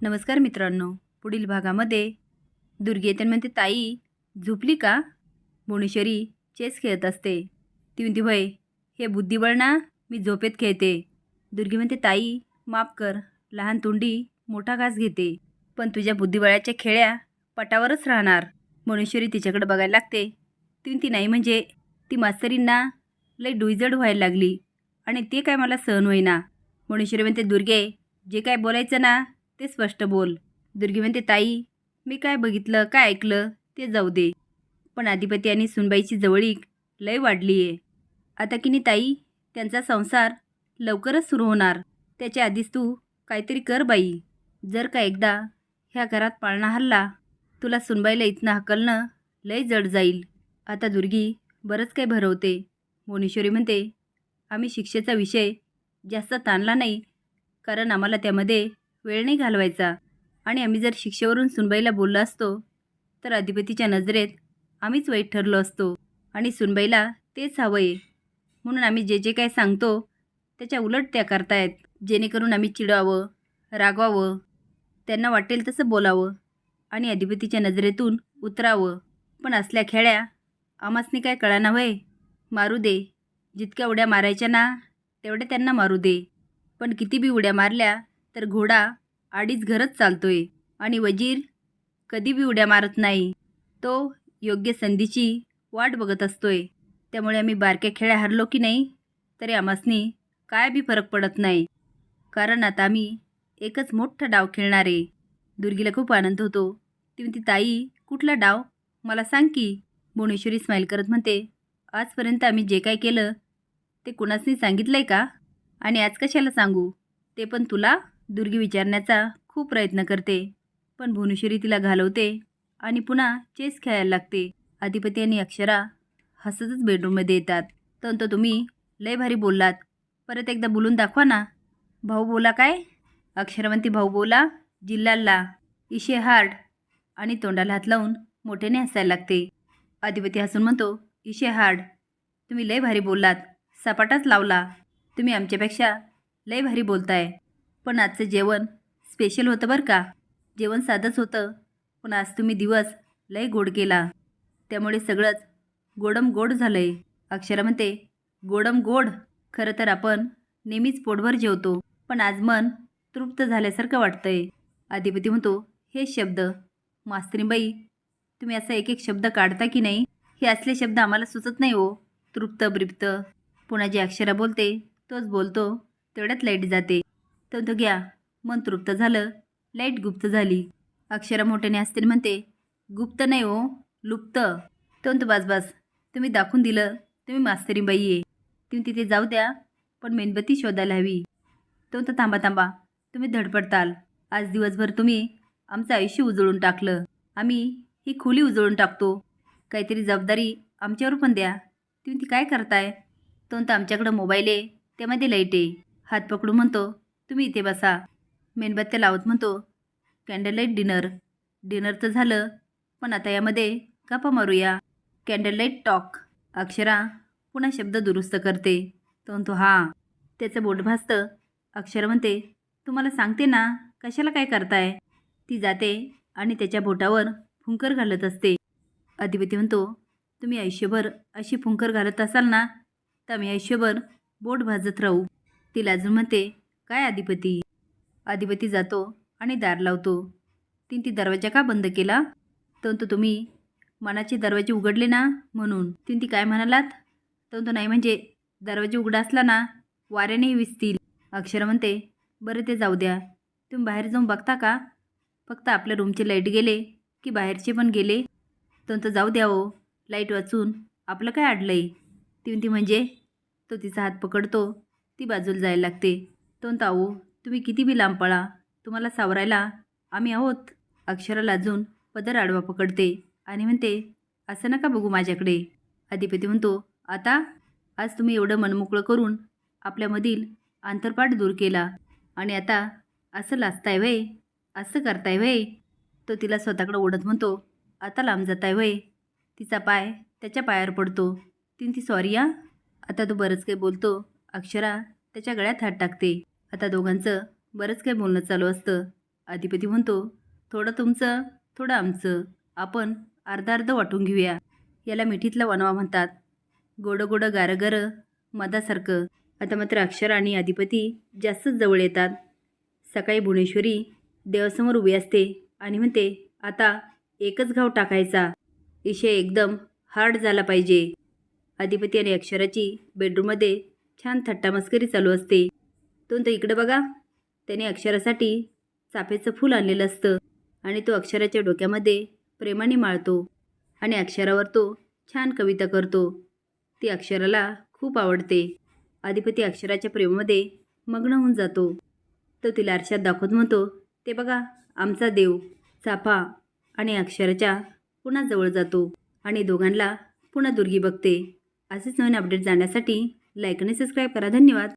नमस्कार मित्रांनो. पुढील भागामध्ये दुर्गे येते म्हणते ताई झोपली का? भुवनेश्वरी चेस खेळत असते. ती म्हणते भय हे बुद्धिबळ ना मी झोपेत खेळते. दुर्गे म्हणते ताई माफ कर लहान तोंडी मोठा घास घेते पण तुझ्या बुद्धिबळाच्या खेळ्या पटावरच राहणार. भुवनेश्वरी तिच्याकडे बघायला लागते. ती म्हणते नाही म्हणजे ती मास्तरींना लई डुईजड व्हायला लागली आणि ते काय मला सहन होईना. भुवनेश्वरी म्हणते दुर्गे जे काय बोलायचं ना ते स्पष्ट बोल दुर्गी म्हणते ताई मी काय बघितलं काय ऐकलं ते जाऊ दे. पण अधिपती आणि सुनबाईची जवळीक लय वाढली आहे आता की ताई? त्यांचा संसार लवकरच सुरू होणार. त्याच्या आधीच तू काहीतरी कर बाई. जर का एकदा ह्या घरात पाळणा हल्ला तुला सुनबाईला इथनं हकलणं लय जड जाईल. आता दुर्गी बरंच काही भरवते. मोनेश्वरी म्हणते आम्ही शिक्षेचा विषय जास्त ताणला नाही कारण आम्हाला त्यामध्ये वेळ नाही घालवायचा. आणि आम्ही जर शिक्षेवरून सुनबाईला बोललो असतो तर अधिपतीच्या नजरेत आम्हीच वाईट ठरलो असतो. आणि सुनबाईला तेच हवं आहे म्हणून आम्ही जे जे काय सांगतो त्याच्या उलट त्या करतायत. जेणेकरून आम्ही चिडावं रागवावं त्यांना वाटेल तसं बोलावं आणि अधिपतीच्या नजरेतून उतरावं. पण असल्या खेळ्या आमासने काय कळाना व्हय मारू दे. जितक्या उड्या मारायच्या ना तेवढ्या त्यांना मारू दे. पण किती बी उड्या मारल्या तर घोडा आडीच घरच चालतोय आणि वजीर कधी बी उड्या मारत नाही. तो योग्य संधीची वाट बघत असतोय. त्यामुळे आम्ही बारक्या खेळ्या हरलो की नाही तरी आमासनी काय बी फरक पडत नाही. कारण आता आम्ही एकच मोठा डाव खेळणार. आहे दुर्गीला खूप आनंद होतो. ती म्हणते ताई कुठला डाव? मला सांग की. भुवनेश्वरी स्माईल करत म्हणते आजपर्यंत आम्ही जे काय केलं ते कुणासनी सांगितलं आहे का? आणि आज कशाला सांगू? ते पण तुला दुर्गी विचारण्याचा खूप प्रयत्न करते पण भुवनेश्वरी तिला घालवते आणि पुन्हा चेस खेळायला लागते. अधिपती आणि अक्षरा हसतच बेडरूममध्ये येतात. तर तो तुम्ही लय भारी बोललात. परत एकदा बोलून दाखवा ना. भाऊ बोला काय? अक्षरवंती भाऊ बोला. जिल्ह्याला इशे हार्ड आणि तोंडाला हात लावून मोठ्याने हसायला लागते. अधिपती हसून म्हणतो इशे हार्ड तुम्ही लय भारी बोललात. सपाटाच लावला. तुम्ही आमच्यापेक्षा लय भारी बोलताय. पण आजचं जेवण स्पेशल होतं बरं का? जेवण साधंच होतं. पण आज तुम्ही दिवस लय गोड केला. त्यामुळे सगळंच गोडम गोड झालं आहे अक्षरा म्हणते गोडम गोड? खरं तर आपण नेहमीच पोटभर जेवतो. पण आज मन तृप्त झाल्यासारखं वाटतंय. अधिपती म्हणतो हे शब्द मास्तरीबाई तुम्ही असा एक एक शब्द काढता की नाही? हे असले शब्द आम्हाला सुचत नाही हो. तृप्त ब्रिप्त पुन्हा जी अक्षरा बोलते तोच बोलतो तेवढ्यात लाइट जाते. तर तो घ्या. मन तृप्त झालं. लाइट गुप्त झाली. अक्षरा मोठ्याने असतील म्हणते गुप्त नाही हो लुप्त. तंत बास बास. तुम्ही दाखवून दिलं. तुम्ही मास्तरी बाई आहे. तुम्ही तिथे जाऊ द्या पण मेणबत्ती शोधायला हवी. तोंत थांबा थांबा. तुम्ही धडपडताल. आज दिवसभर तुम्ही आमचं आयुष्य उजळून टाकलं. आम्ही ही खोली उजळून टाकतो. काहीतरी जबाबदारी आमच्यावर पण द्या. तुम्ही ती काय करताय? तोंत आमच्याकडं मोबाईल आहे. त्यामध्ये लाइट आहे. हात पकडू म्हणतो तुम्ही इथे बसा. मेणबत्त्या लावत म्हणतो कॅन्डल लाइट डिनर डिनर तर झालं पण आता यामध्ये गप्पा मारूया. कॅन्डल लाइट टॉक अक्षरा पुन्हा शब्द दुरुस्त करते. तो म्हणतो हां. त्याचं बोट भासतं. अक्षरा म्हणते तुम्हाला सांगते ना कशाला काय करताय? ती जाते आणि त्याच्या बोटावर फुंकर घालत असते. अधिपती म्हणतो तुम्ही आयुष्यभर अशी फुंकर घालत असाल ना तर मी आयुष्यभर बोट भाजत राहू. तिला अजून म्हणते काय अधिपती? अधिपती जातो आणि दार लावतो. तीन ती दरवाजा का बंद केला? तंतु तुम्ही मनाचे दरवाजे उघडले ना म्हणून. तीन ती काय म्हणालात? तंतु नाही म्हणजे दरवाजे उघडा असला ना वाऱ्यानेही विसतील. अक्षर म्हणते बरं ते जाऊ द्या. तुम्ही बाहेर जाऊन बघता का? फक्त आपल्या रूमचे लाइट गेले की बाहेरचे पण गेले? तंतु जाऊ द्या हो. लाइट वाचून आपलं काय अडलंय ती ती म्हणजे तो तिचा हात पकडतो ती बाजूला जायला लागते. तो ताऊ तुम्ही किती बी लांब पळा तुम्हाला सावरायला आम्ही आहोत. अक्षरा लाजून पदर आडवा पकडते आणि म्हणते असं नका बघू माझ्याकडे. अधिपती म्हणतो आता? आज तुम्ही एवढं मनमोकळं करून आपल्यामधील आंतरपाठ दूर केला आणि आता असं लाजताय वय असं करताय वय तो तिला स्वतःकडं ओढत म्हणतो आता लांब जाताय वय तिचा पाय त्याच्या पायावर पडतो. तीन ती सॉरी या आता तो बरंच काही बोलतो. अक्षरा त्याच्या गळ्यात हात टाकते. आता दोघांचं बरंच काही बोलणं चालू असतं. अधिपती म्हणतो थोडं तुमचं थोडं आमचं. आपण अर्धा अर्ध वाटून घेऊया. याला मिठीतला वनवा म्हणतात. गोडं गोडं गारं गरं मधासारखं. आता मात्र अक्षर आणि अधिपती जास्तच जवळ येतात. सकाळी भुवनेश्वरी देवासमोर उभी असते आणि म्हणते आता एकच घाव टाकायचा. विषय एकदम हार्ड झाला पाहिजे. अधिपती आणि अक्षराची बेडरूममध्ये छान थट्टामस्करी चालू असते. दोन तो इकडं बघा. त्याने अक्षरासाठी चाफेचं फूल आणलेलं असतं आणि तो अक्षराच्या डोक्यामध्ये प्रेमाने माळतो आणि अक्षरावर तो छान कविता करतो. ती अक्षराला खूप आवडते. अधिपती अक्षराच्या प्रेमामध्ये मग्न होऊन जातो. तो तिला आरशात दाखवत म्हणतो ते बघा आमचा देव चाफा आणि अक्षराच्या पुन्हा जवळ जातो आणि दोघांना पुन्हा दुर्गी बघते. असेच नवीन अपडेट जाण्यासाठी लाईक आणि सबस्क्राईब करा. धन्यवाद.